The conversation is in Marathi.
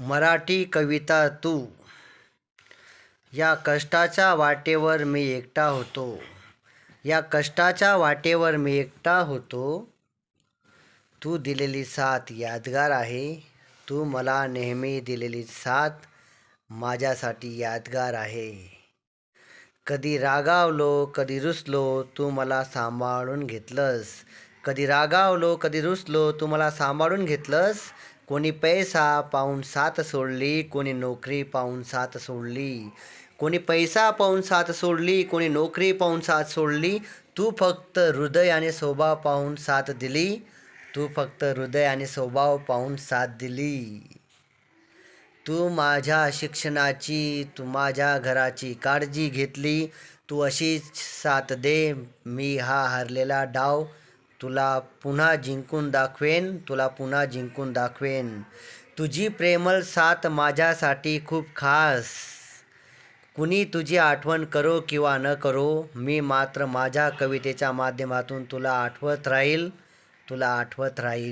मराठी कविता तू. या कष्टाच्या वाटेवर मी एकटा होतो. या कष्टाच्या वाटेवर मी एकटा होतो. तू दिलेली साथ यादगार आहे. तू मला नेहमी दिलेली साथ माझ्यासाठी यादगार आहे. कधी रागावलो कधी रुसलो तू मला सांभाळून घेतलंस. कधी रागावलो कधी रुसलो तू मला सांभाळून घेतलंस. कोणी पैसा पाहून साथ सोडली कोणी नोकरी पाहून साथ सोडली. कोणी पैसा पाहून साथ सोडली कोणी नोकरी पाहून साथ सोडली. तू फक्त हृदय आणि स्वभाव पाहून साथ दिली. तू फक्त हृदय आणि स्वभाव पाहून साथ दिली. तू माझ्या शिक्षणाची तू माझ्या घराची काळजी घेतली. तू अशीच साथ दे मी हा हरलेला डाव. तुला पुन्हा जिंकून दाखवेन तुला पुन्हा जिंकून दाखवेन. तुझी प्रेमल साथ माझ्यासाठी खूप खास. कुणी तुझी आठवण करो किंवा न करो मी मात्र माझ्या कवितेच्या माध्यमातून तुला आठवत राहील तुला आठवत राहील.